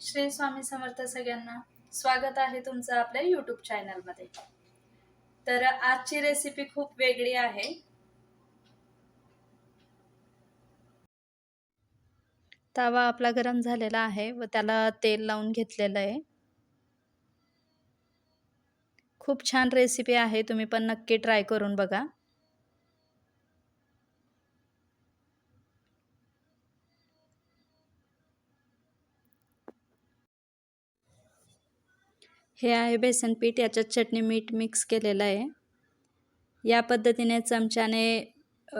श्री स्वामी समर्थ सगळ्यांना स्वागत आहे तुमचं आपल्या यूट्यूब चॅनलमध्ये तर आजची रेसिपी खूप वेगळी आहे. तवा आपला गरम झालेला आहे व त्याला तेल लावून घेतलेलं आहे. खूप छान रेसिपी आहे तुम्ही पण नक्की ट्राय करून बघा. हे आहे बेसन पीठ याच्यात चटणी मीठ मिक्स केलेलं आहे. या पद्धतीने चमच्याने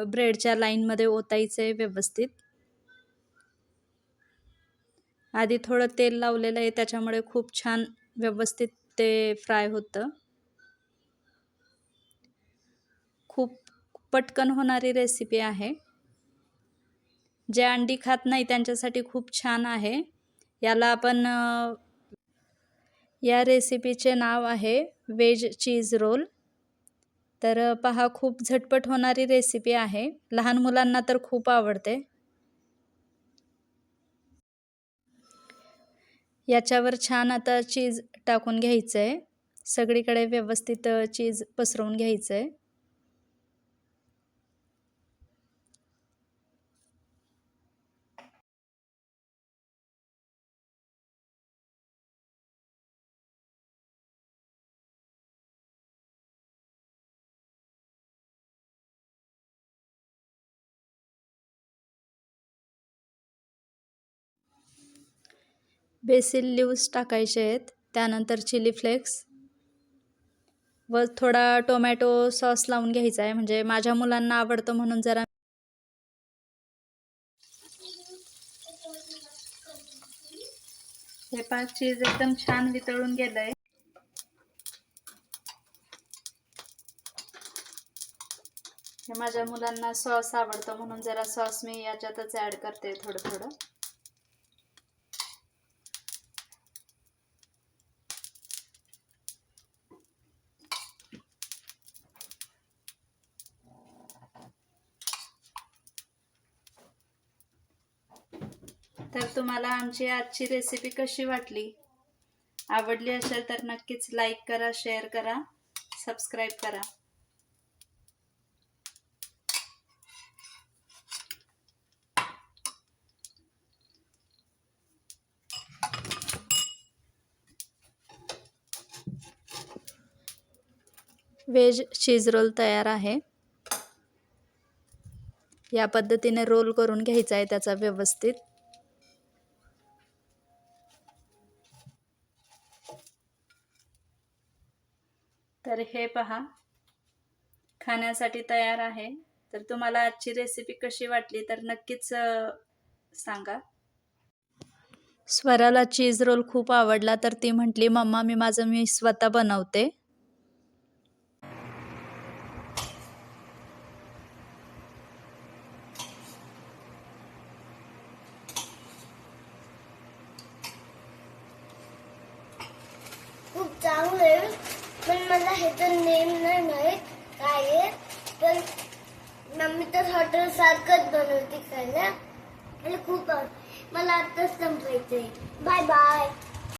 ब्रेडच्या लाईनमध्ये ओतायचं आहे व्यवस्थित. आधी थोडं तेल लावलेलं आहे त्याच्यामुळे खूप छान व्यवस्थित ते फ्राय होतं. खूप पटकन होणारी रेसिपी आहे. जे अंडी खात नाही त्यांच्यासाठी खूप छान आहे. याला आपण या रेसिपीचे नाव आहे वेज चीज रोल तर पहा खूप झटपट होणारी रेसिपी आहे. लहान मुलांना तर खूप आवडते. याच्यावर छान आता चीज टाकून घ्यायचं आहे सगळीकडे व्यवस्थित चीज पसरवून घ्यायचं आहे बेसिल लिव्स टाकायचे आहेत. त्यानंतर चिली फ्लेक्स व थोडा टोमॅटो सॉस लावून घ्यायचा आहे. म्हणजे माझ्या मुलांना आवडतं म्हणून जरा हे पाच चीज एकदम छान वितळून गेलंय. हे माझ्या मुलांना सॉस आवडतं म्हणून जरा सॉस मी याच्यातच ॲड करते थोडं थोडं. तर तुम्हाला आमची आजची रेसिपी कशी वाटली? आवडली असेल तर नक्कीच लाईक करा शेअर करा सबस्क्राईब करा. व्हेज चीज रोल तयार आहे. या पद्धतीने रोल करून घ्यायचा आहे त्याचा व्यवस्थित. तर हे पहा. खाण्यासाठी तयार आहे. तर तुम्हाला आजची रेसिपी कशी वाटली तर नक्कीच सांगा. स्वराला चीज रोल खूप आवडला तर ती म्हटली मम्मा मी माझं मी स्वतः बनवते. खूप चांगलं आहे. पण मला ह्याचं नेम नाही माहीत काय आहे. पण मम्मी तर हॉटेल सारखंच बनवते खायला. मला खूप आवड मला आत्ताच संपायचंय बाय बाय